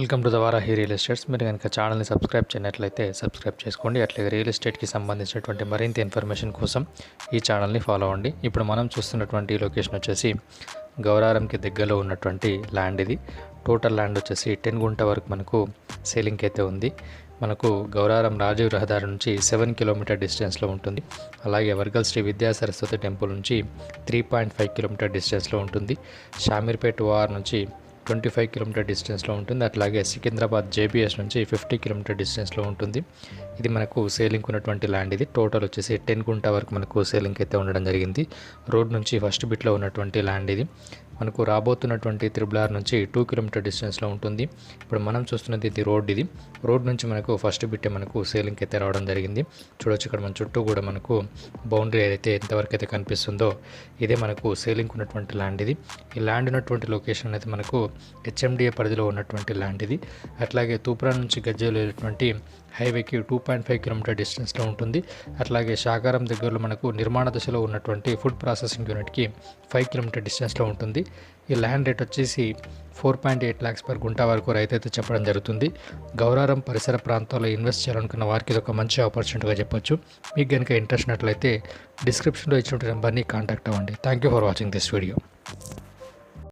Welcome to the Varahi real estates మీరు కనుక ఛానల్ని సబ్స్క్రైబ్ చేయనట్లయితే సబ్స్క్రైబ్ చేసుకోండి. అట్లాగే రియల్ ఎస్టేట్కి సంబంధించినటువంటి మరింత ఇన్ఫర్మేషన్ కోసం ఈ ఛానల్ని ఫాలో అవ్వండి. ఇప్పుడు మనం చూస్తున్నటువంటి లొకేషన్ వచ్చేసి గౌరారంకి దగ్గరలో ఉన్నటువంటి ల్యాండ్ ఇది. టోటల్ ల్యాండ్ వచ్చేసి టెన్ గుంట వరకు మనకు సేలింగ్కి అయితే ఉంది. మనకు గౌరారం రాజీవ్ రహదారి నుంచి సెవెన్ కిలోమీటర్ డిస్టెన్స్లో ఉంటుంది. అలాగే వర్గల్ శ్రీ విద్యా సరస్వతి టెంపుల్ నుంచి త్రీ పాయింట్ ఫైవ్ కిలోమీటర్ డిస్టెన్స్లో ఉంటుంది. షామీర్పేట్ ఓఆర్ నుంచి ట్వంటీ ఫైవ్ కిలోమీటర్ డిస్టెన్స్లో ఉంటుంది. అట్లాగే సికింద్రాబాద్ జేబీఎస్ నుంచి ఫిఫ్టీ కిలోమీటర్ డిస్టెన్స్లో ఉంటుంది. ఇది మనకు సేలింగ్ ఉన్నటువంటి ల్యాండ్ ఇది. టోటల్ వచ్చేసి టెన్ గుంట వరకు మనకు సేలింగ్ అయితే ఉండడం జరిగింది. రోడ్ నుంచి ఫస్ట్ బిట్లో ఉన్నటువంటి ల్యాండ్ ఇది. మనకు రాబోతున్నటువంటి త్రిబుల్ ఆర్ నుంచి టూ కిలోమీటర్ డిస్టెన్స్లో ఉంటుంది. ఇప్పుడు మనం చూస్తున్నది ఇది రోడ్ ఇది. రోడ్ నుంచి మనకు ఫస్ట్ బిట్టే మనకు సేలింగ్ అయితే రావడం జరిగింది. చూడొచ్చు ఇక్కడ మన చుట్టూ కూడా మనకు బౌండరీ అయితే ఎంతవరకు అయితే కనిపిస్తుందో ఇదే మనకు సేలింగ్ ఉన్నటువంటి ల్యాండ్ ఇది. ఈ ల్యాండ్ ఉన్నటువంటి లొకేషన్ అయితే మనకు హెచ్ఎండిఏ పరిధిలో ఉన్నటువంటి ల్యాండ్ ఇది. అట్లాగే తూప్రా నుంచి గజ్జలు వెళ్ళినటువంటి హైవేకి టూ పాయింట్ ఫైవ్ కిలోమీటర్ డిస్టెన్స్లో ఉంటుంది. అట్లాగే శాకారం దగ్గరలో మనకు నిర్మాణ దశలో ఉన్నటువంటి ఫుడ్ ప్రాసెసింగ్ యూనిట్కి ఫైవ్ కిలోమీటర్ డిస్టెన్స్లో ఉంటుంది. ఈ ల్యాండ్ రేట్ వచ్చేసి four point eight lakhs per gunta వరకు రైతు అయితే చెప్పడం జరుగుతుంది. గౌరారం పరిసర ప్రాంతాల్లో ఇన్వెస్ట్ చేయాలనుకున్న వారికి ఇది ఒక మంచి ఆపర్చునిటీగా చెప్పొచ్చు. మీకు కనుక ఇంట్రెస్ట్ ఉన్నట్లయితే డిస్క్రిప్షన్లో ఇచ్చినటువంటి నెంబర్ని కాంటాక్ట్ అవ్వండి. Thank you for watching this video.